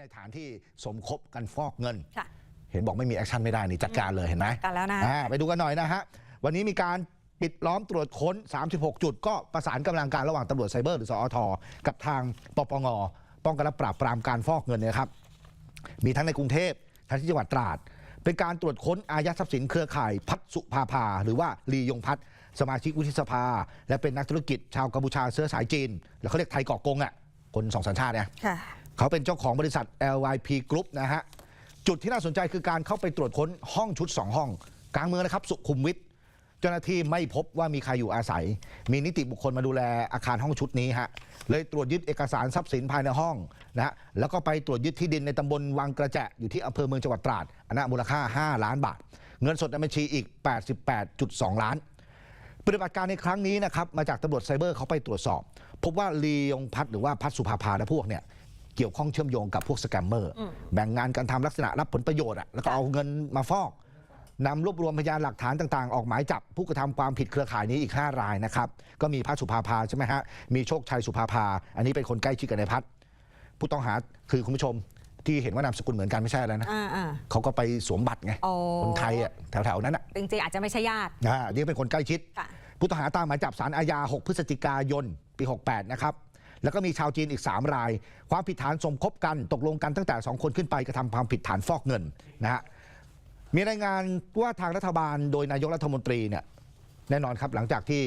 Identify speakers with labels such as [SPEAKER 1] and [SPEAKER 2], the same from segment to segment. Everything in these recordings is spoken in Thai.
[SPEAKER 1] ในฐานที่สมคบกันฟอกเงิน
[SPEAKER 2] ค่ะ
[SPEAKER 1] เห็นบอกไม่มีแอคชั่นไม่ได้นี่จัดการเลยเห็นไหม
[SPEAKER 2] กันแล้วนะ
[SPEAKER 1] อ่าไปดูกันหน่อยนะฮะ วันนี้มีการปิดล้อมตรวจค้น 36 จุด ก็ประสานกำลังการระหว่างตำรวจไซเบอร์หรือสอทกับทางปปงป้องกันและปราบปรามการฟอกเงินเนยครับ มีทั้งในกรุงเทพทั้งที่จังหวัดตราด เป็นการตรวจค้นอายัดทรัพย์สินเครือข่ายพัฒสุภาภา หรือว่าลียงพัฒน์สมาชิกวุฒิสภา และเป็นนักธุรกิจชาวกัมพูชาเชื้อสายจีน แล้วเขาเรียกไทยเกาะกงอะคนสองสัญชาติเนี่ย
[SPEAKER 2] ค่ะ
[SPEAKER 1] เขาเป็นเจ้าของบริษัท LYP Group นะฮะ จุดที่น่าสนใจคือการเข้าไปตรวจค้นห้องชุด 2 ห้อง กลางเมืองนะครับ สุขุมวิทเจ้าหน้าที่ไม่พบว่ามีใครอยู่อาศัย มีนิติบุคคลมาดูแลอาคารห้องชุดนี้ฮะ เลยตรวจยึดเอกสารทรัพย์สินภายในห้องนะฮะ แล้วก็ไปตรวจยึดที่ดินในตำบลวังกระแจะอยู่ที่อำเภอเมืองจังหวัดตราดอันนั้นมูลค่า 5 ล้านบาท เงินสดในบัญชีอีก 88.2 ล้านปฏิบัติการในครั้งนี้นะครับมาจากตำรวจไซเบอร์เขาไปตรวจสอบ พบว่าลียงพัฒน์หรือว่าพัฒสุภาภาและพวกเนี่ย เกี่ยวข้องเชื่อมโยงกับพวกสแกมเมอร์
[SPEAKER 2] อืม
[SPEAKER 1] แบ่งงานการทำลักษณะรับผลประโยชน์อะแล้วก็
[SPEAKER 2] ค่ะ
[SPEAKER 1] เอาเงินมาฟอกนำรวบรวมพยานหลักฐานต่างๆ ออกหมายจับผู้กระทำความผิดเครือข่ายนี้อีก 5 รายนะครับ ก็มีพัฒสุภาภาใช่ไหมฮะ มีโชคชัยสุภาภา อันนี้เป็นคนใกล้ชิดกับนายพัฒผู้ต้องหาคือคุณผู้ชมที่เห็นว่านามสกุลเหมือนกันไม่ใช่อะไรนะ
[SPEAKER 2] อ่าอ่า
[SPEAKER 1] เขาก็ไปสวมบัตรไง
[SPEAKER 2] โอ้
[SPEAKER 1] คนไทยอะแถวๆนั้นอะ
[SPEAKER 2] จริงๆอาจจะไม่ใช่ญาติ
[SPEAKER 1] อ่านี่เป็นคนใกล้ชิด
[SPEAKER 2] ค่ะ
[SPEAKER 1] ผู้ต้องหาตามหมายจับสารอาญา 6 พฤศจิกายน ปี 68 นะครับ แล้วก็มีชาวจีนอีก 3 ราย ความผิดฐานสมคบกันตกลงกันตั้งแต่ 2 คนขึ้นไปกระทำความผิดฐานฟอกเงินนะฮะมีรายงานว่าทางรัฐบาลโดยนายกรัฐมนตรีเนี่ยแน่นอนครับหลังจากที่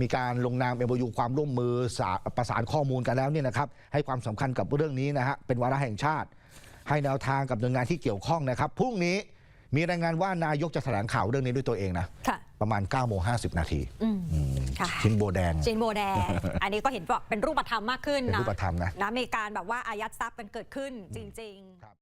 [SPEAKER 1] มีการลงนามเอ o ยูความร่วมมือสาประสานข้อมูลกันแล้วเนี่ยนะครับให้ความสำคัญกับเรื่องนี้นะฮะเป็นวาระแห่งชาติ ให้แนวทางกับหน่วยงานที่เกี่ยวข้องนะครับพรุ่งนี้มีรายงานว่านายกจะแถลงข่าวเรื่องนี้ด้วยตัวเองนะ
[SPEAKER 2] ค่ะ
[SPEAKER 1] ประมาณ9โมง50นาที
[SPEAKER 2] อืม
[SPEAKER 1] อืม
[SPEAKER 2] ค่ะ
[SPEAKER 1] ชิ้นโบแดง
[SPEAKER 2] จินโบแดง อันนี้ก็เห็นว่าเป็นรูปธรรมมากขึ้น
[SPEAKER 1] เป็น
[SPEAKER 2] นะ
[SPEAKER 1] รูปธรรมนะ
[SPEAKER 2] นะมีการแบบว่าอายัดทรัพย์กันเกิดขึ้นจริง ๆ